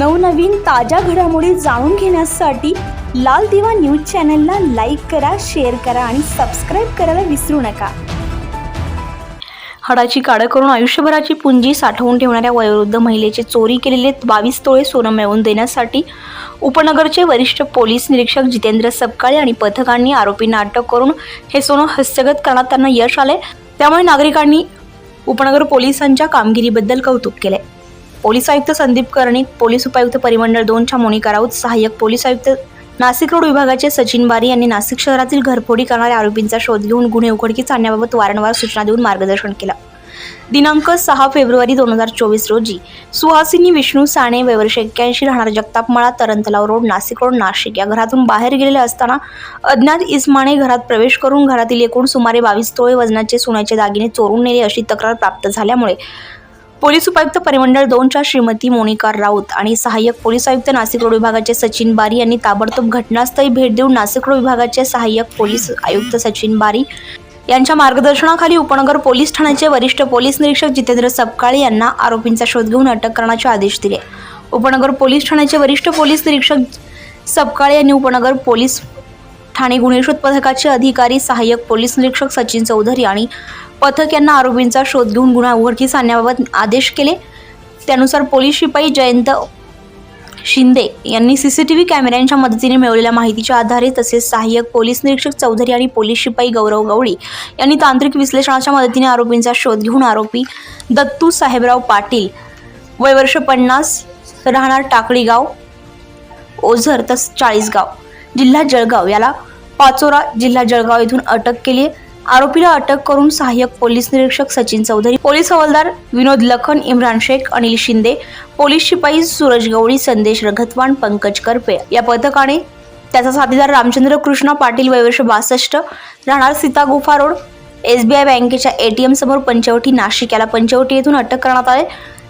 नवनवीन ताज्या घडामोडी जाणून घेण्यासाठी लाल दिवा न्यूज चॅनलला लाईक करा शेअर करा आणि सबस्क्राईब करायला विसरू नका. हडाची काढं करून आयुष्यभराची पुंजी साठवून ठेवणाऱ्या वयोवृद्ध महिलेचे चोरी केलेले बावीस तोळे सोनं मिळवून देण्यासाठी उपनगरचे वरिष्ठ पोलीस निरीक्षक जितेंद्र सपकाळे आणि पथकांनी आरोपींना अटक करून हे सोनं हस्तगत करण्यात त्यांना यश आले त्यामुळे नागरिकांनी उपनगर पोलिसांच्या कामगिरीबद्दल कौतुक केले पोलीस आयुक्त संदीप कर्णिक पोलीस उपायुक्त परिमंडळ दोनच्या मोनिका राऊत सहाय्यक पोलीस आयुक्त नाशिक रोड विभागाचे सचिन बारी यांनी नाशिक शहरातील घरफोडी करणाऱ्या आरोपींचा शोध घेऊन गुन्हे उघडकीस आणण्याबाबत वारंवार सूचना देऊन मार्गदर्शन केलं. दिनांक सहा फेब्रुवारी दोन हजार चोवीस रोजी सुहासिनी विष्णू साने वैवर्ष एक्क्याऐंशी राहणार जगतापमाळा तरंतलाव रोड नाशिक रोड नाशिक. या घरातून बाहेर गेलेले असताना अज्ञात इस्माने घरात प्रवेश करून घरातील एकूण सुमारे बावीस तोळे वजनाचे सोन्याचे दागिने चोरून नेले अशी तक्रार प्राप्त झाल्यामुळे पोलीस उपायुक्त परिमंडळ दोनच्या श्रीमती मोनिका राऊत आणि सहाय्यक पोलीस आयुक्त नाशिक रोड विभागाचे सचिन बारी यांनी ताबडतोब घटनास्थळी भेट देऊन नाशिक रोड विभागाचे सहाय्यक पोलीस आयुक्त सचिन बारी यांच्या मार्गदर्शनाखाली उपनगर पोलीस ठाण्याचे वरिष्ठ पोलीस निरीक्षक जितेंद्र सपकाळे यांना आरोपींचा शोध घेऊन अटक करण्याचे आदेश दिले. उपनगर पोलीस ठाण्याचे वरिष्ठ पोलीस निरीक्षक सपकाळे यांनी उपनगर पोलीस ठाणे गुन्हे शोध पथकाचे अधिकारी सहाय्यक पोलीस निरीक्षक सचिन चौधरी आणि पथक यांना आरोपींचा शोध घेऊन गुन्हा उघडकीस आणण्याबाबत आदेश केले त्यानुसार पोलीस शिपाई जयंत शिंदे यांनी सी सी टी व्ही कॅमेऱ्यांच्या मदतीने मिळवलेल्या माहितीच्या आधारे तसेच सहाय्यक पोलीस निरीक्षक चौधरी आणि पोलीस शिपाई गौरव गवळी यांनी तांत्रिक विश्लेषणाच्या मदतीने आरोपींचा शोध घेऊन आरोपी दत्तू साहेबराव पाटील वय वर्ष पन्नास राहणार टाकळीगाव ओझर तस चाळीसगाव जिल्हा जळगाव याला पाचोरा जिल्हा जळगाव येथून अटक केली आहे. आरोपीला अटक करून सहाय्यक पोलीस निरीक्षक सचिन चौधरी पोलीस हवालदार विनोद लखन इम्रान शेख अनिल शिंदे पोलीस शिपाई सूरज गवळी संदेश रघतवान पंकज करपे. या पथकाने त्याचा साथीदार रामचंद्र कृष्ण पाटील वयवर्ष बासष्ट राहणार Sita Gufa road S B I बँकेच्या एटीएम समोर पंचवटी नाशिक याला पंचवटी येथून अटक करण्यात आले.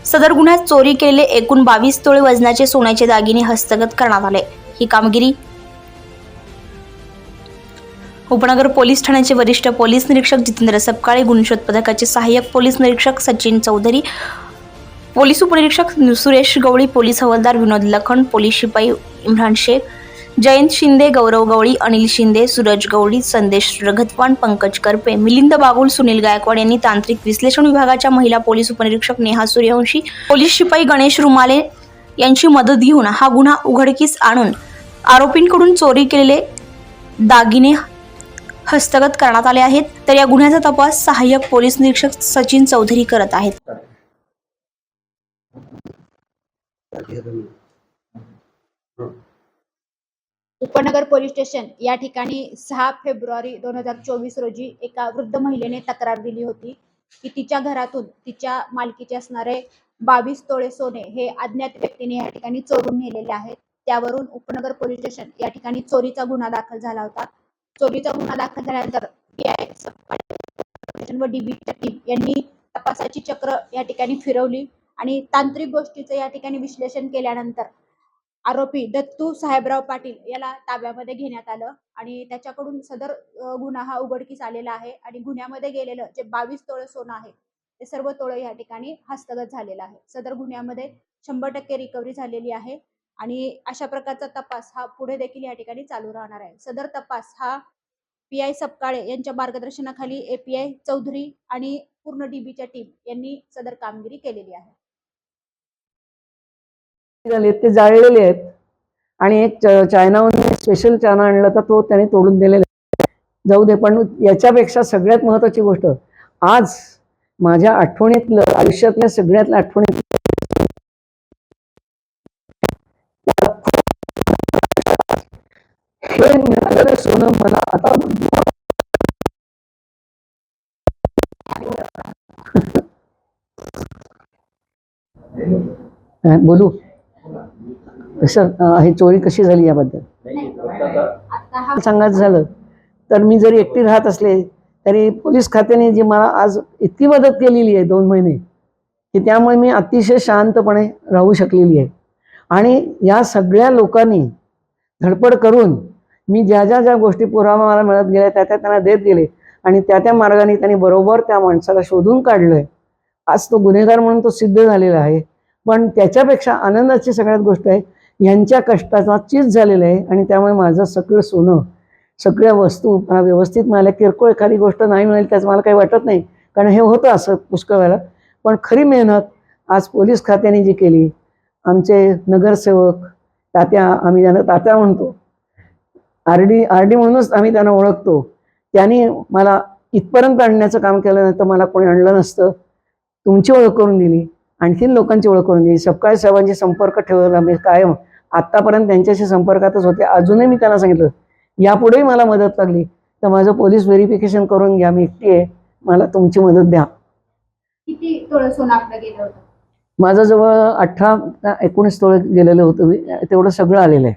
सदर गुन्ह्यात चोरी केलेले एकूण बावीस तोळे वजनाचे सोन्याचे दागिने हस्तगत करण्यात आले. ही कामगिरी उपनगर पोलीस ठाण्याचे वरिष्ठ पोलीस निरीक्षक जितेंद्र सपकाळे गुणशोध पथकाचे सहाय्यक पोलीस निरीक्षक सचिन चौधरी पोलीस उपनिरीक्षक सुरेश गवळी पोलीस हवालदार विनोद लखन पोलीस शिपाई इम्रान शेख जयंत शिंदे गौरव गवळी अनिल शिंदे सूरज गवळी संदेश रघतवान पंकज करपे मिलिंद बागुल सुनील गायकवाड यांनी तांत्रिक विश्लेषण विभागाच्या महिला पोलीस उपनिरीक्षक नेहा सूर्यवंशी पोलीस शिपाई गणेश रुमाले यांची मदत घेऊन हा गुन्हा उघडकीस आणून आरोपींकडून चोरी केलेले दागिने हस्तगत करण्यात आले आहेत. तर या गुन्ह्याचा तपास सहाय्यक पोलीस निरीक्षक सचिन चौधरी करत आहेत. उपनगर पोलीस स्टेशन या ठिकाणी सहा फेब्रुवारी दोन हजार चोवीस रोजी एका वृद्ध महिलेने तक्रार दिली होती की तिच्या घरातून तिच्या मालकीचे असणारे बावीस तोळे सोने हे अज्ञात व्यक्तीने या ठिकाणी चोरून नेलेले आहेत. त्यावरून उपनगर पोलीस स्टेशन या ठिकाणी चोरीचा गुन्हा दाखल झाला होता. चोरीचा गुन्हा दाखल झाल्यानंतर व डीबीच्या टीम यांनी तपासाची चक्र या ठिकाणी फिरवली आणि तांत्रिक गोष्टीचं या ठिकाणी विश्लेषण केल्यानंतर आरोपी दत्तू साहेबराव पाटील याला ताब्यामध्ये घेण्यात आलं आणि त्याच्याकडून सदर गुन्हा हा उघडकीस आलेला आहे आणि गुन्ह्यामध्ये गेलेलं जे बावीस तोळे सोनं आहे ते सर्व तोळे या ठिकाणी हस्तगत झालेलं आहे. सदर गुन्ह्यामध्ये शंभर टक्के रिकव्हरी झालेली आहे. आणि अशा प्रकारचा तपास हा पुढे देखील या ठिकाणी चालू राहणार आहे. सदर तपास हा पी आय सपकाळे यांच्या मार्गदर्शनाखाली एपीआय चौधरी आणि पूर्ण डीबीच्या टीम यांनी सदर कामगिरी केलेली आहे. ते जाळलेले आहेत. आणि एक च- चायनाहून स्पेशल चायना आणला तर तो त्याने तोडून दिलेला आहे. जाऊ दे पण याच्यापेक्षा सगळ्यात महत्वाची गोष्ट आज माझ्या आठवणीतलं आयुष्यातल्या सगळ्यातल्या आठवणीत सोनं मला आता हा, बोलू. सर ही चोरी कशी झाली याबद्दल? आता सांगायचं झालं तर मी जरी एकटी राहत असले तरी पोलीस खात्याने जी मला आज इतकी मदत केलेली आहे दोन महिने की त्यामुळे मी अतिशय शांतपणे राहू शकलेली आहे. आणि या सगळ्या लोकांनी धडपड करून मी ज्या ज्या ज्या गोष्टी पुरावा मला मिळत गेल्या त्या त्या त्यांना देत गेले. आणि त्या त्या मार्गाने त्यांनी बरोबर त्या माणसाला शोधून काढलंय. आज तो गुन्हेगार म्हणून तो सिद्ध झालेला आहे. पण त्याच्यापेक्षा आनंदाची सगळ्यात गोष्ट आहे यांच्या कष्टाचा चीज झालेलं आहे आणि त्यामुळे माझं सगळं सोनं सगळ्या वस्तू मला व्यवस्थित मिळाल्या. किरकोळ एखादी गोष्ट नाही मिळेल त्याचं मला काही वाटत नाही. कारण हे होतं असं पुष्कळ वेळेला पण खरी मेहनत आज पोलीस खात्याने जी केली आमचे नगरसेवक तात्या आम्ही ज्यांना तात्या म्हणतो आर डी आर डी म्हणूनच आम्ही त्यांना ओळखतो. त्यांनी मला इथपर्यंत आणण्याचं काम केलं नाही तर मला कोणी आणलं नसतं. तुमची ओळख करून दिली. आणखीन लोकांची ओळख करून दिली. सपकाळ साहेबांशी संपर्क ठेवला. मी कायम आत्तापर्यंत त्यांच्याशी संपर्कातच होते. अजूनही मी त्यांना सांगितलं. यापुढेही मला मदत लागली. तर माझं पोलीस व्हेरिफिकेशन करून घ्या. मी एकटी आहे. मला तुमची मदत द्या. माझं जवळ अठरा एकोणीस तोळे गेलेलं होतं. तेवढं सगळं आलेलं आहे.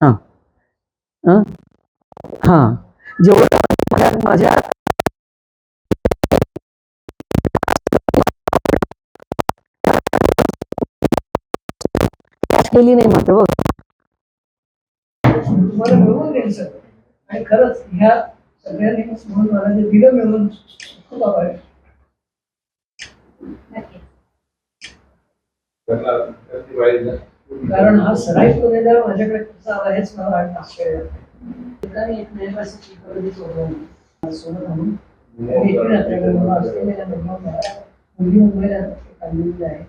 हां. हां हां. जेवढं माझ्या केली नाही मात्र बघ. मिळवून आणि खरंच ह्या सगळ्यांनी म्हणून मला जे दिलं मिळवून खूप आभार आहे. नक्की कारण हा सराईत गुन्हेगार माझ्याकडे कसा आला हेच मला वाटतं आश्चर्य एक घालून मी मला ऑस्ट्रेलियाला मुलगी मुंबईला काढलेली आहे.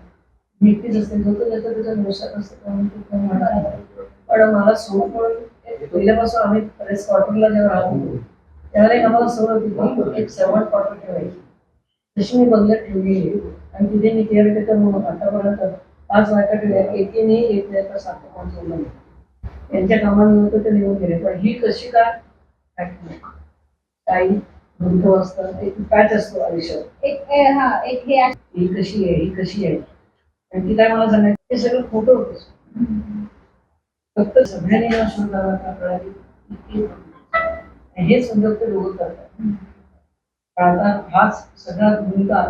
मी एकटीच असते जो तो त्याचा त्याचा व्यवसाय असतो त्यामुळे तो काही म्हणणार नाही. पण मला म्हणून पहिल्यापासून आम्ही प्रेस क्वार्टरला जेव्हा राहत होतो त्यावेळेला एक आम्हाला सवय होती एक सर्वंट क्वार्टर ठेवायची. तशी मी बंगल्यात ठेवली आणि तिथे मी केअरटेकर म्हणून आतापर्यंत पाच ठेवल्या एकीने एक सात सोडलं नाही. त्यांच्या कामानिमित्त ते निघून गेले. पण ही कशी काय. काही वृद्ध असतं एक पॅच असतो आयुष्यात. एक ए, हा एक हे. ही कशी आहे ही कशी आहे? आणि ती काय मला सांगायचं? हे सगळं खोटं होतं फक्त सगळ्यांनी शोध कळाली उद्योग ते लोक करतात. आता हाच सगळा भूमिका.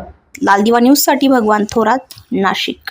लालदिवा न्यूजसाठी भगवान थोरात नाशिक.